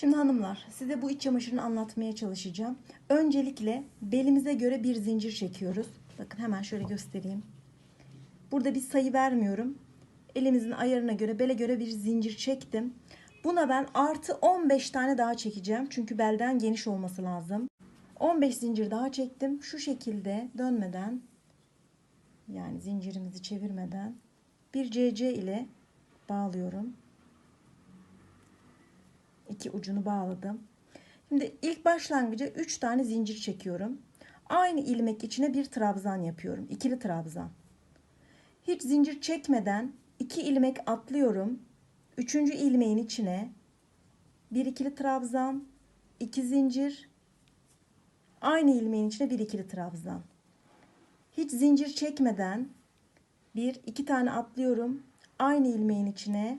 Şimdi hanımlar size bu iç çamaşırını anlatmaya çalışacağım. Öncelikle belimize göre bir zincir çekiyoruz. Bakın hemen şöyle göstereyim. Burada bir sayı vermiyorum. Elimizin ayarına göre bele göre bir zincir çektim. Buna ben artı 15 tane daha çekeceğim. Çünkü belden geniş olması lazım. 15 zincir daha çektim. Şu şekilde dönmeden yani zincirimizi çevirmeden bir CC ile bağlıyorum. İki ucunu bağladım. Şimdi ilk başlangıca 3 tane zincir çekiyorum. Aynı ilmek içine bir trabzan yapıyorum. İkili trabzan. Hiç zincir çekmeden iki ilmek atlıyorum. Üçüncü ilmeğin içine bir ikili trabzan, iki zincir, aynı ilmeğin içine bir ikili trabzan. Hiç zincir çekmeden bir iki tane atlıyorum. Aynı ilmeğin içine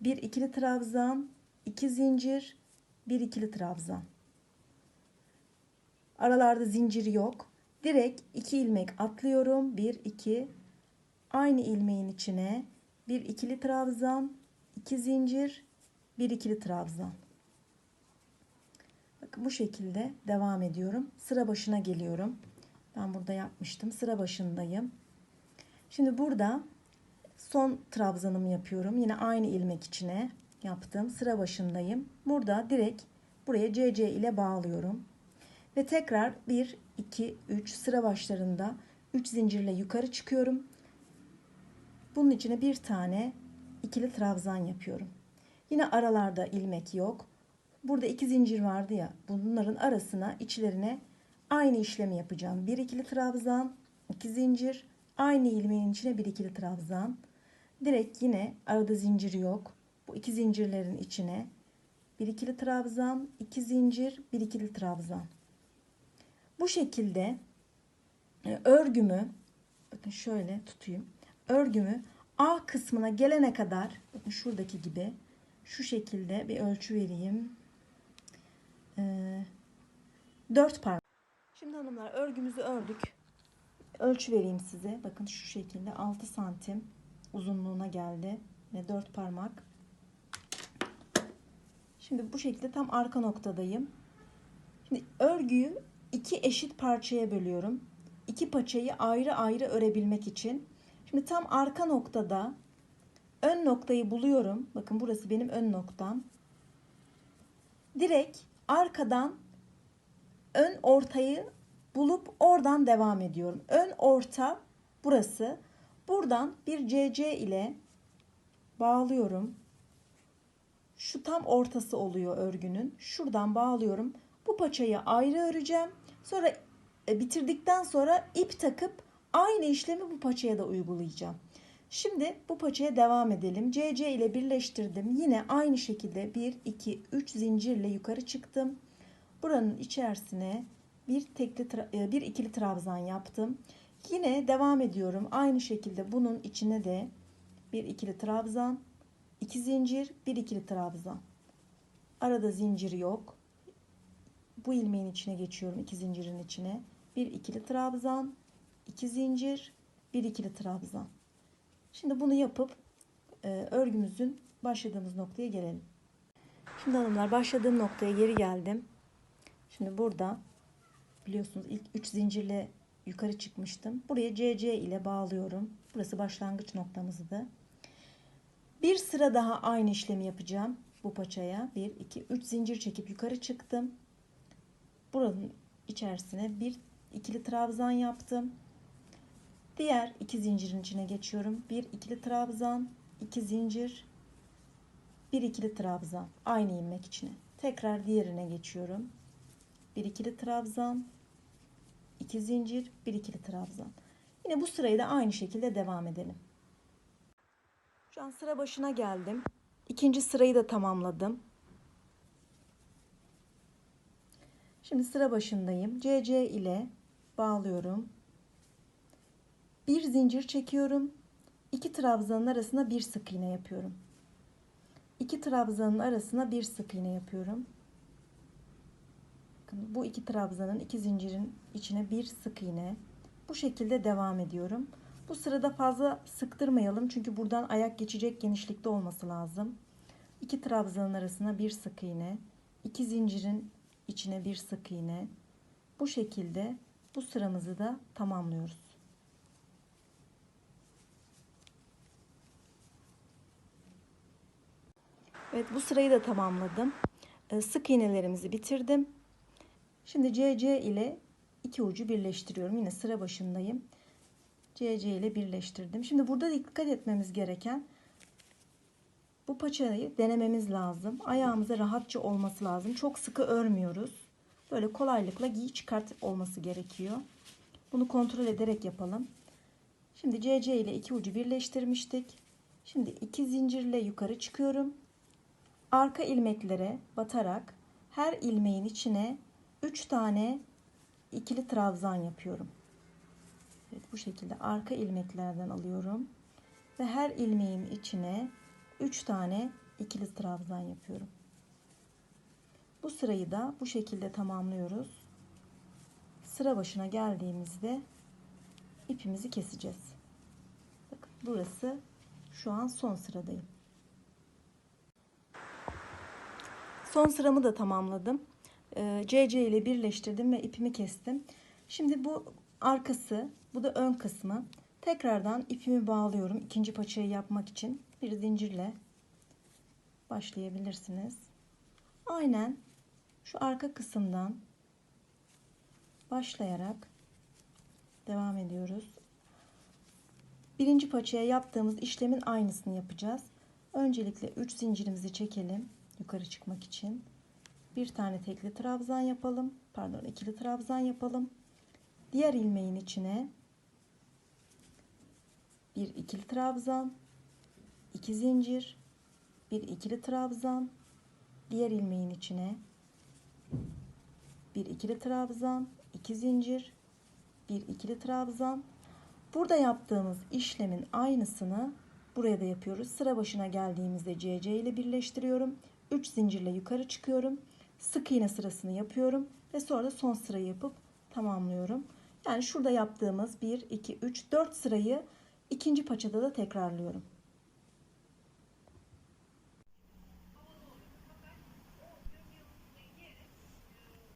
bir ikili trabzan, iki zincir, bir ikili trabzan. Aralarda zincir yok. Direkt iki ilmek atlıyorum. Bir, iki. Aynı ilmeğin içine bir ikili trabzan, iki zincir, bir ikili trabzan. Bakın bu şekilde devam ediyorum. Sıra başına geliyorum. Ben burada yapmıştım. Sıra başındayım. Şimdi burada son trabzanımı yapıyorum. Yine aynı ilmek içine yaptım. Sıra başındayım. Burada direkt buraya CC ile bağlıyorum. Ve tekrar 1, 2, 3 sıra başlarında 3 zincirle yukarı çıkıyorum. Bunun içine bir tane ikili trabzan yapıyorum. Yine aralarda ilmek yok. Burada iki zincir vardı ya. Bunların arasına içlerine aynı işlemi yapacağım. Bir ikili trabzan, iki zincir, aynı ilmeğin içine bir ikili trabzan. Direkt yine arada zincir yok. Bu iki zincirlerin içine bir ikili trabzan, iki zincir, bir ikili trabzan. Bu şekilde e, örgümü bakın şöyle tutayım. Örgümü A kısmına gelene kadar bakın şuradaki gibi şu şekilde bir ölçü vereyim. Ee, 4 parmak. Şimdi hanımlar örgümüzü ördük. Ölçü vereyim size. Bakın şu şekilde 6 santim uzunluğuna geldi ve 4 parmak. Şimdi bu şekilde tam arka noktadayım. Şimdi örgüyü iki eşit parçaya bölüyorum. İki paçayı ayrı ayrı örebilmek için. Şimdi tam arka noktada ön noktayı buluyorum. Bakın burası benim ön noktam. Direkt arkadan ön ortayı bulup oradan devam ediyorum. Ön orta burası. Buradan bir CC ile bağlıyorum. Şu tam ortası oluyor örgünün. Şuradan bağlıyorum. Bu paçayı ayrı öreceğim. Sonra e, bitirdikten sonra ip takıp aynı işlemi bu paçaya da uygulayacağım. Şimdi bu paçaya devam edelim. CC ile birleştirdim. Yine aynı şekilde 1 2 3 zincirle yukarı çıktım. Buranın içerisine bir tekli e, bir ikili trabzan yaptım. Yine devam ediyorum. Aynı şekilde bunun içine de bir ikili trabzan, iki zincir, bir ikili trabzan. Arada zincir yok. Bu ilmeğin içine geçiyorum. iki zincirin içine. Bir ikili trabzan, iki zincir, bir ikili trabzan. Şimdi bunu yapıp e, örgümüzün başladığımız noktaya gelelim. Şimdi hanımlar başladığım noktaya geri geldim. Şimdi burada biliyorsunuz ilk 3 zincirle yukarı çıkmıştım. Buraya CC ile bağlıyorum. Burası başlangıç noktamızdı. Bir sıra daha aynı işlemi yapacağım bu paçaya. 1 2 3 zincir çekip yukarı çıktım. Buranın içerisine bir ikili trabzan yaptım. Diğer iki zincirin içine geçiyorum. Bir ikili trabzan, iki zincir, bir ikili trabzan. Aynı ilmek içine. Tekrar diğerine geçiyorum. Bir ikili trabzan, iki zincir, bir ikili trabzan. Yine bu sırayı da aynı şekilde devam edelim. Şu an sıra başına geldim. İkinci sırayı da tamamladım. Şimdi sıra başındayım. CC ile bağlıyorum. Bir zincir çekiyorum. İki trabzanın arasına bir sık iğne yapıyorum. İki trabzanın arasına bir sık iğne yapıyorum. Bakın bu iki trabzanın iki zincirin içine bir sık iğne. Bu şekilde devam ediyorum. Bu sırada fazla sıktırmayalım çünkü buradan ayak geçecek genişlikte olması lazım. iki trabzanın arasına bir sık iğne, iki zincirin içine bir sık iğne. Bu şekilde bu sıramızı da tamamlıyoruz. Evet bu sırayı da tamamladım. Ee, Sık iğnelerimizi bitirdim. Şimdi CC ile iki ucu birleştiriyorum. Yine sıra başındayım. CC ile birleştirdim. Şimdi burada dikkat etmemiz gereken bu paçayı denememiz lazım. Ayağımıza rahatça olması lazım. Çok sıkı örmüyoruz. Böyle kolaylıkla giy çıkart olması gerekiyor. Bunu kontrol ederek yapalım. Şimdi CC ile iki ucu birleştirmiştik. Şimdi iki zincirle yukarı çıkıyorum. Arka ilmeklere batarak her ilmeğin içine 3 tane ikili trabzan yapıyorum. Evet, bu şekilde arka ilmeklerden alıyorum ve her ilmeğin içine 3 tane ikili trabzan yapıyorum. Bu sırayı da bu şekilde tamamlıyoruz. Sıra başına geldiğimizde ipimizi keseceğiz. Bakın burası şu an son sıradayım. Son sıramı da tamamladım. Ee, CC ile birleştirdim ve ipimi kestim. Şimdi bu arkası, bu da ön kısmı. Tekrardan ipimi bağlıyorum ikinci paçayı yapmak için. Bir zincirle başlayabilirsiniz. Aynen şu arka kısımdan başlayarak devam ediyoruz. Birinci paçaya yaptığımız işlemin aynısını yapacağız. Öncelikle 3 zincirimizi çekelim yukarı çıkmak için. Bir tane tekli trabzan yapalım. Pardon, ikili trabzan yapalım. Diğer ilmeğin içine bir ikili trabzan, iki zincir, bir ikili trabzan, diğer ilmeğin içine bir ikili trabzan, iki zincir, bir ikili trabzan. Burada yaptığımız işlemin aynısını buraya da yapıyoruz. Sıra başına geldiğimizde CC ile birleştiriyorum. 3 zincirle yukarı çıkıyorum. Sık iğne sırasını yapıyorum ve sonra da son sırayı yapıp tamamlıyorum. Yani şurada yaptığımız 1 2 3 4 sırayı ikinci paçada da tekrarlıyorum.